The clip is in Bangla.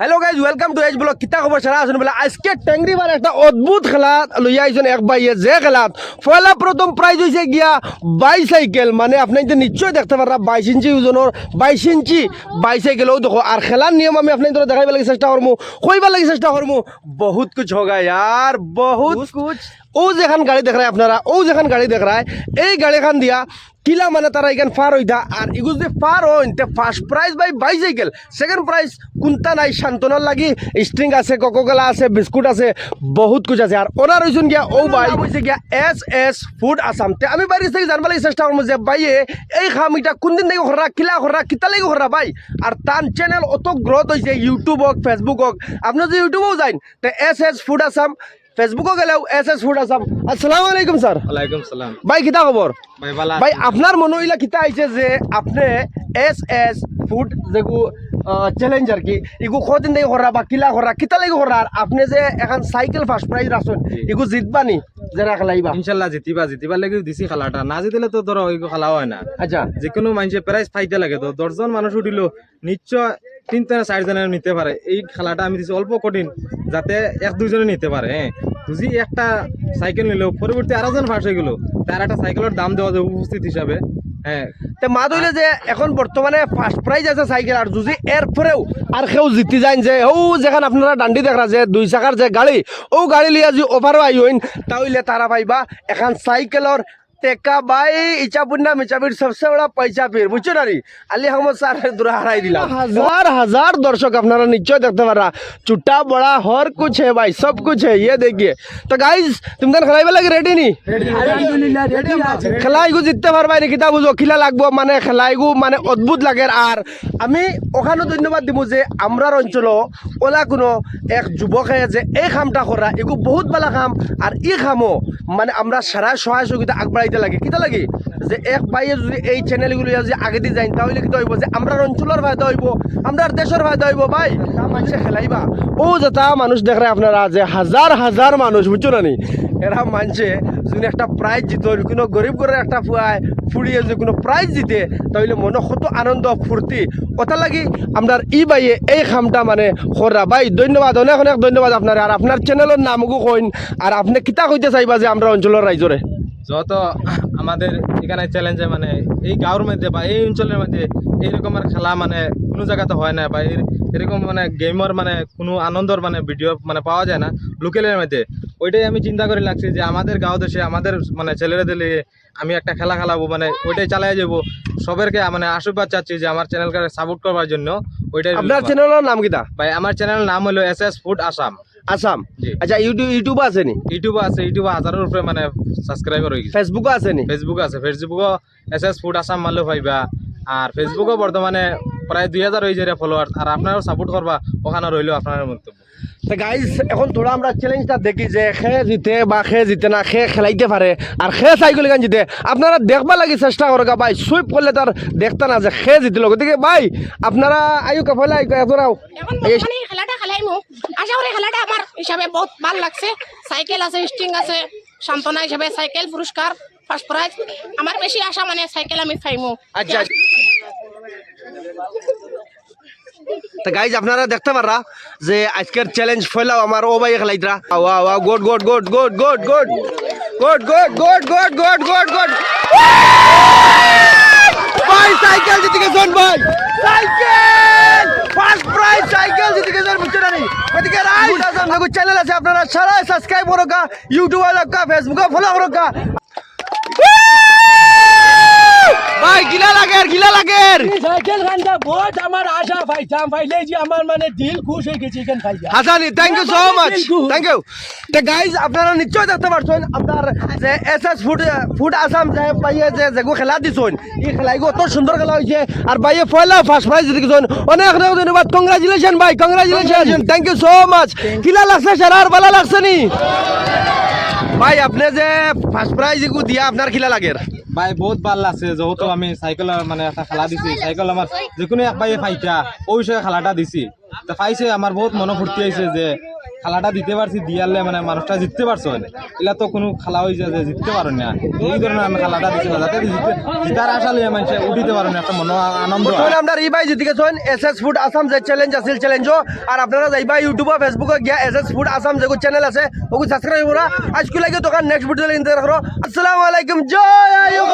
Hello guys welcome to edge blog কিতা খবর সারা আসুন বলে আজকে ট্যাংরিবার একটা অদ্ভুত খেলা লইয়া আইছেন এক ভাইয়ে যে খেলাত পয়লা প্রথম প্রাইজ হয়েছে গিয়া বাইসাইকেল মানে আপনি তো নিশ্চয় দেখতে পারা বাইশ ইঞ্চি ওজনের বাইশ ইঞ্চি বাইসাইকেলও দেখো আর খেলার নিয়ম আমি আপনার ধরে দেখাইবার লাগে চেষ্টা করব কইবার লাগে চেষ্টা করব বহুত কুছ হোগা ইয়ার বহুত কুছ ও যেখান গাড়ি দেখ রায় আপনারা ও যেখান গাড়ি দেখ রায় এই গাড়িখান দিয়া কিলা মানে তারা এখান ফার হইতা আর এগুলো যদি ফার হইন তে ফার্স্ট প্রাইজ বাই বাইসাইকেল সেকেন্ড প্রাইজ কোনটা নাই শান্তনার লাগি স্ট্রিং আছে কোকোকোলা আছে বিস্কুট আছে বহুত কিছু আছে আর ওনার হইছুন গিয়া ও বাই হইছে গিয়া এস এস ফুড আসাম তে আমি বাড়ি থেকে জানবার লাগি চেষ্টা করব যে বাইয়ে এই খামিটা কোনদিন থেকে খরা কিলা খরা কিতা লাগি খরা বাই আর তার চ্যানেল অত গ্রোথ হয়েছে ইউটিউব হোক ফেসবুক হোক আপনি যদি ইউটিউবেও যাইন তে এস এস ফুড আসাম ফেসবুকও গেলেও এস এস ফুড আসাম আসসালামু আলাইকুম স্যার ওয়ালাইকুম সালাম। ভাই কিতা খবর ভাই বালা ভাই আপনার মনে হইলা কিতা আইছে যে আপনি এস এস ফুড যেগু চ্যালেঞ্জ আর কি ইগু কদিন থেকে করা বা কিলা করা কিতা লাগি আর আপনি যে এখন সাইকেল ফার্স্ট প্রাইজ রাখছেন ইগু জিতবা নি যে রাখলাইবা ইনশাল্লাহ জিতিবা জিতিবার লাগি দিছি খেলাটা। না জিতিলে তো ধরো ওই খেলা হয় না। আচ্ছা। যে কোনো মানুষে প্রাইজ পাইতে লাগে। তো দশজন মানুষ উঠিল নিশ্চয় তিনটা না চারজনে নিতে পারে এই খেলাটা আমি দিছি অল্প কঠিন, যাতে এক দুইজনে নিতে পারে হ্যাঁ বুঝি একটা সাইকেল নিল পরবর্তী আরও জন ফাঁস হয়ে গেল তার একটা সাইকেলের দাম দেওয়া যাবে উপস্থিত হিসাবে হ্যাঁ তে মা ধইলে যে এখন বর্তমানে ফার্স্ট প্রাইজ আছে সাইকেল আর যদি এর পরেও আর কেউ জিতি যায় যে ও যেখানে আপনারা ডান্ডি দেখা যে, দুই চাকার যে গাড়ি ও গাড়ি লিয়া যদি ওভারও আই হইন। তাহলে তারা পাইবা এখন সাইকেলর তেকা বাই ইচাপুন্না মিচাপির সবচেয়ে বড় পয়সা পীর বুঝছ না আলি আহমদ স্যার দূরা হারাই দিলাম। হাজার হাজার দর্শক আপনারা নিশ্চয় দেখতে পারা চুটা বড়া হর কুছ হে ভাই, সব কুছ হে ইয়ে দেখিয়ে। তো গাইজ তুমি তার খেলাইবে লাগে রেডি নি? খেলাইগু জিততে পারবাই নি কিতা বুঝো খিলা লাগবো মানে খেলাই খেলাইগু মানে অদ্ভুত লাগে। আর আমি ওখানেও ধন্যবাদ দিব যে আমরার অঞ্চল ওলা কোনো এক যুবকে যে এই কামটা করা এগু বহুত বালা কাম আর এই খামও মানে আমরা সারা সহায় সহযোগিতা আগবাড়াই আগবাড়াইতে লাগে? কিতা লাগে? যে এক বাইয়ে যদি এই চ্যানেলগুলো যদি আগে দিয়ে যাই তাহলে কিতা হইব? যে আমরা অঞ্চলের ফায়দা হইব আমরা দেশের ফায়দা হইব, ভাই। মানুষে খেলাইবা। ও যেটা মানুষ দেখ আপনারা যে হাজার হাজার মানুষ, বুঝছ না নি? এরা মানছে, যদি একটা প্রাইজ জিত কোনো গরিব ঘরের একটা ফুড়িয়ে যদি কোনো প্রাইজ জিতে, তাহলে মনে কত আনন্দ, ফুর্তি। ওটা লাগি আপনার ই বাইয়ে এই খামটা মানে খরা। ভাই, ধন্যবাদ, অনেক অনেক ধন্যবাদ আপনার। আর আপনার চ্যানেলের নামগু কইন। আর আপনি কিতা কইতে চাইবা যে আমরা অঞ্চলের রাইজরে যত আমাদের এখানে চ্যালেঞ্জে মানে এই গাঁওর মধ্যে বা এই অঞ্চলের মধ্যে এইরকমের খেলা মানে কোনো জায়গাতে হয় না বা এরকম মানে গেমের মানে কোনো আনন্দর মানে ভিডিও মানে পাওয়া যায় না লোকেলের মধ্যে। ওইটাই আমি চিন্তা করে লাগছি যে আমাদের গাঁও দেশে আমাদের মানে ছেলেরা দিলে আমি একটা খেলা খেলাবো মানে ওইটাই চালিয়ে যাব। সবারকে মানে আশীর্বাদ চাচ্ছি যে আমার চ্যানেলকে সাপোর্ট করবার জন্য। ওইটাই আপনার চ্যানেলের নাম কিতা ভাই আমার চ্যানেলের নাম হলো S S food Assam Assam? আচ্ছা ইউটিউব ইউটিউব আছে নি ইউটিউব আছে ইউটিউব হাজারের উপরে মানে সাবস্ক্রাইবার হয়ে গেছে। ফেসবুক আছে নি ফেসবুক আছে Facebook S S food Assam মারলেও পাইবা আর ফেসবুকও বর্তমানে প্রায় দুই হাজার হয়ে যায় ফলোয়ার আর আপনারাও সাপোর্ট করবা ওখানে রইলেও আপনার মন্তব্য। তো গাইজ এখন থোড়া আমরা চ্যালেঞ্জটা দেখি যে খে জিতে বা খে জিতে না খে খেলাইতে পারে আর খে সাইকেল গান জিতে। আপনারা দেখবা লাগি চেষ্টা করগা ভাই সুইপ করলে তার দেখতে না যে খে জিতিল। গতিকে ভাই আপনারা আয়ু কাফলে এতরাও এখন বর্তমানে এই খেলাটা খেলাইমু। আশা করি খেলাটা আমার হিসাবে বহুত ভালো লাগছে। সাইকেল আছে স্ট্রিং আছে সান্ত্বনা হিসাবে সাইকেল পুরস্কার ফার্স্ট প্রাইজ আমার বেশি আশা মানে সাইকেল আমি পাইমু। আচ্ছা। তো গাইজ আপনারা দেখতে পারা যে আজকের চ্যালেঞ্জ ফেলাও আমার ও ভাই খেলাইতরা ওয়া ওয়া good good good good good good good good good good good good good ভাই সাইকেল জিতে গেছেন ভাই সাইকেল ফার্স্ট প্রাইজ সাইকেল জিতে গেছেন বুঝছ না নি ওদিকে রাইট চ্যানেল আছে আপনারা সারা সাবস্ক্রাইব করো কা ইউটিউবে রাখা ফেসবুকে ফলো করো কা ভাই গিলা লাগের গিলা লাগের। সাইকেল খানটা বহুত আমার আশা পাইতাম পাইলে যে আমার মানে দিল খুশ হয়ে গেছে এখান খাইয়া Hasani thank you so much. Thank you তো গাইজ আপনারা নিশ্চয় দেখতে পারছেন আপনার যে S S food food Assam যে বাইয়ে যে যেগু খেলা দিছেন এই খেলাইগু অত সুন্দর খেলা হয়েছে। আর বাইয়ে পয়লা ফার্স্ট প্রাইজ জিতে অনেক অনেক ধন্যবাদ। কংগ্রাচুলেশন ভাই congratulation thank you so much কিলা লাগছে স্যার আর ভালো লাগছে নি? ভাই আপনি যে ফার্স্ট প্রাইজ দিয়া আপনার কিলা লাগের। ভাই, বহুত ভালো লাগছে। যেহেতু আমি চাইকেলৰ মানে একটা খেলা দিছি। সাইকেল আমার যে কোনো এক পাইয়ে ফাইটা ওই বিষয়ে খেলাটা দিছি। পাইছে আমার বহুত মনে ফুর্তি হয়েছে যে খেলাটা দিতে পারছি দিয়ালে মানে মানুষটা জিততে পারছ মানে। এলা তো কোনো খেলা হয়েছে যে জিততে পারো না। এই ধরনের আমি খেলাটা দিচ্ছি না যাতে জিতে জিতার আশা লিয়ে মানুষ উঠিতে পারো না একটা মনো আনন্দ হয়। আমরা রিবাই জিতে গেছেন এস এস ফুড আসাম যে চ্যালেঞ্জ আছিল চ্যালেঞ্জও আর আপনারা যাইবা ইউটিউবে ফেসবুকে গিয়া এস এস ফুড আসাম যে চ্যানেল আছে ওকে সাবস্ক্রাইব করা। আজকে লাগে দোকান নেক্সট ভিডিও ইন্টার করো। আসসালামু আলাইকুম জয় আয়ুব